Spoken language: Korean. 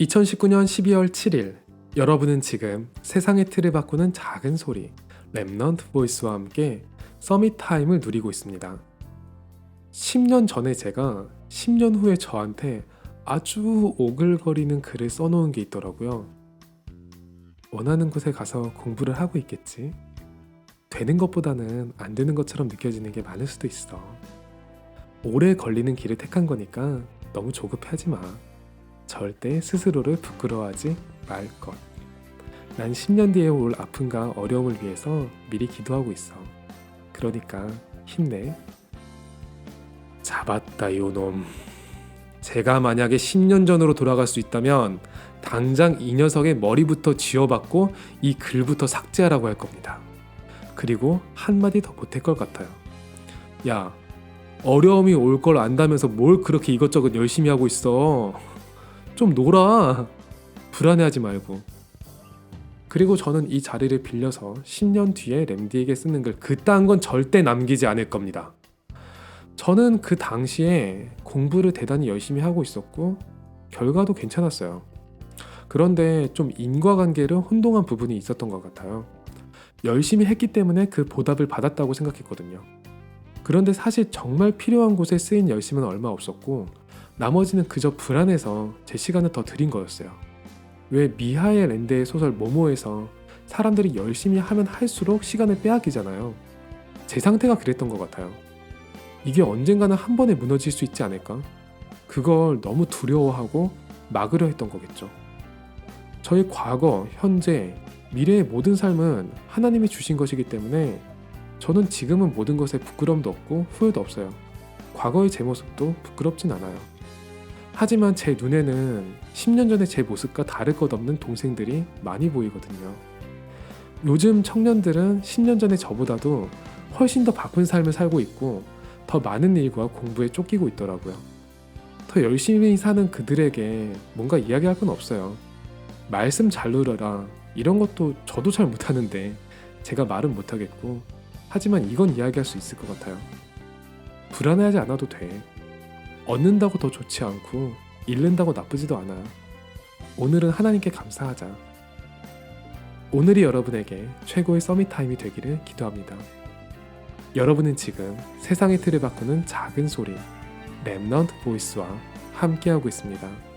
2019년 12월 7일 여러분은 지금 세상의 틀을 바꾸는 작은 소리 랩넌트 보이스와 함께 서밋 타임을 누리고 있습니다. 10년 전에 제가 10년 후에 저한테 아주 오글거리는 글을 써놓은 게 있더라고요. 원하는 곳에 가서 공부를 하고 있겠지. 되는 것보다는 안 되는 것처럼 느껴지는 게 많을 수도 있어. 오래 걸리는 길을 택한 거니까 너무 조급해하지 마. 절대 스스로를 부끄러워하지 말 것. 난 10년 뒤에 올 아픔과 어려움을 위해서 미리 기도하고 있어. 그러니까 힘내. 잡았다 요놈. 제가 만약에 10년 전으로 돌아갈 수 있다면 당장 이 녀석의 머리부터 쥐어받고 이 글부터 삭제하라고 할 겁니다. 그리고 한마디 더 보탤 것 같아요. 야, 어려움이 올 걸 안다면서 뭘 그렇게 이것저것 열심히 하고 있어. 좀 놀아. 불안해하지 말고. 그리고 저는 이 자리를 빌려서 10년 뒤에 램디에게 쓰는 글 그딴 건 절대 남기지 않을 겁니다. 저는 그 당시에 공부를 대단히 열심히 하고 있었고 결과도 괜찮았어요. 그런데 좀 인과관계를 혼동한 부분이 있었던 것 같아요. 열심히 했기 때문에 그 보답을 받았다고 생각했거든요. 그런데 사실 정말 필요한 곳에 쓰인 열심은 얼마 없었고 나머지는 그저 불안해서 제 시간을 더 드린 거였어요. 왜 미하의 랜드의 소설 모모에서 사람들이 열심히 하면 할수록 시간을 빼앗기잖아요. 제 상태가 그랬던 것 같아요. 이게 언젠가는 한 번에 무너질 수 있지 않을까? 그걸 너무 두려워하고 막으려 했던 거겠죠. 저희 과거, 현재, 미래의 모든 삶은 하나님이 주신 것이기 때문에 저는 지금은 모든 것에 부끄럼도 없고 후회도 없어요. 과거의 제 모습도 부끄럽진 않아요. 하지만 제 눈에는 10년 전의 제 모습과 다를 것 없는 동생들이 많이 보이거든요. 요즘 청년들은 10년 전의 저보다도 훨씬 더 바쁜 삶을 살고 있고 더 많은 일과 공부에 쫓기고 있더라고요. 더 열심히 사는 그들에게 뭔가 이야기할 건 없어요. 말씀 잘 들어라. 이런 것도 저도 잘 못하는데 제가 말은 못하겠고 하지만 이건 이야기할 수 있을 것 같아요. 불안해하지 않아도 돼. 얻는다고 더 좋지 않고 잃는다고 나쁘지도 않아요. 오늘은 하나님께 감사하자. 오늘이 여러분에게 최고의 서밋 타임이 되기를 기도합니다. 여러분은 지금 세상의 틀을 바꾸는 작은 소리 랩넌트 보이스와 함께하고 있습니다.